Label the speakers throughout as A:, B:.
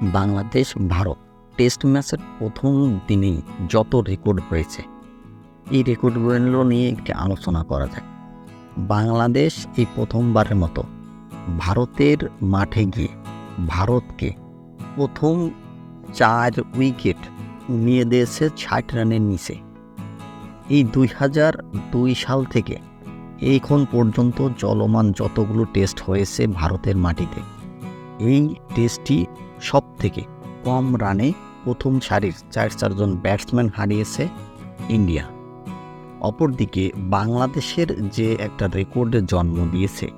A: Bangladesh, Bharat. Test ম্যাচের প্রথম দিনেই যত রেকর্ড হয়েছে এই রেকর্ডগুলো নিয়ে একটি আলোচনা করা যায়। বাংলাদেশ এই প্রথমবারের মতো ভারতের মাঠে গিয়ে ভারতকে প্রথম চার উইকেট নিয়ে দিয়েছে ষাট রানের নিচে। এই দুই হাজার দুই সাল থেকে এইখন পর্যন্ত চলমান যতগুলো টেস্ট হয়েছে ভারতের মাটিতে, এই টেস্টটি সব থেকে কম রানে প্রথম সারির চার চারজন ব্যাটসম্যান হারিয়েছে ইন্ডিয়া। অপরদিকে বাংলাদেশের যে একটা রেকর্ডের জন্ম দিয়েছে,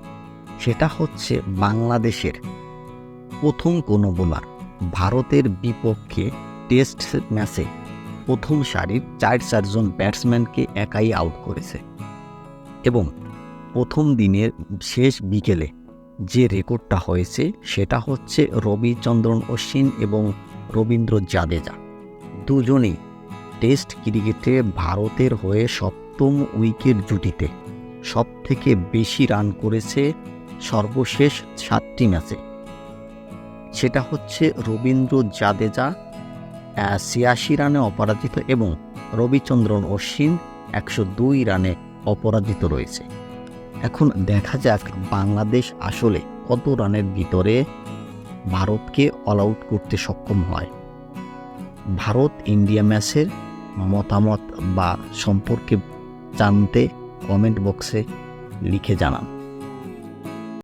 A: সেটা হচ্ছে বাংলাদেশের প্রথম কোনো বোলার। ভারতের বিপক্ষে টেস্ট ম্যাচে প্রথম সারির চার চারজন ব্যাটসম্যানকে একাই আউট করেছে। এবং প্রথম দিনের শেষ বিকেলে যে রেকর্ডটা হয়েছে সেটা হচ্ছে রবিচন্দ্রন অশ্বিন এবং রবীন্দ্র জাদেজা। দুজনেই টেস্ট ক্রিকেটে ভারতের হয়ে সপ্তম উইকেট জুটিতে সব থেকে বেশি রান করেছে সর্বশেষ সাতটি ম্যাচে। সেটা হচ্ছে রবীন্দ্র জাদেজা ছিয়াশি রানে অপরাজিত এবং রবিচন্দ্রন অশ্বিন একশো দুই রানে অপরাজিত রয়েছে। এখন দেখা যাক বাংলাদেশ আসলে কত রানের ভিতরে ভারতকে অল আউট করতে সক্ষম হয়। ভারত ইন্ডিয়া ম্যাচের মতামত বা সম্পর্কে জানতে কমেন্ট বক্সে লিখে জানান।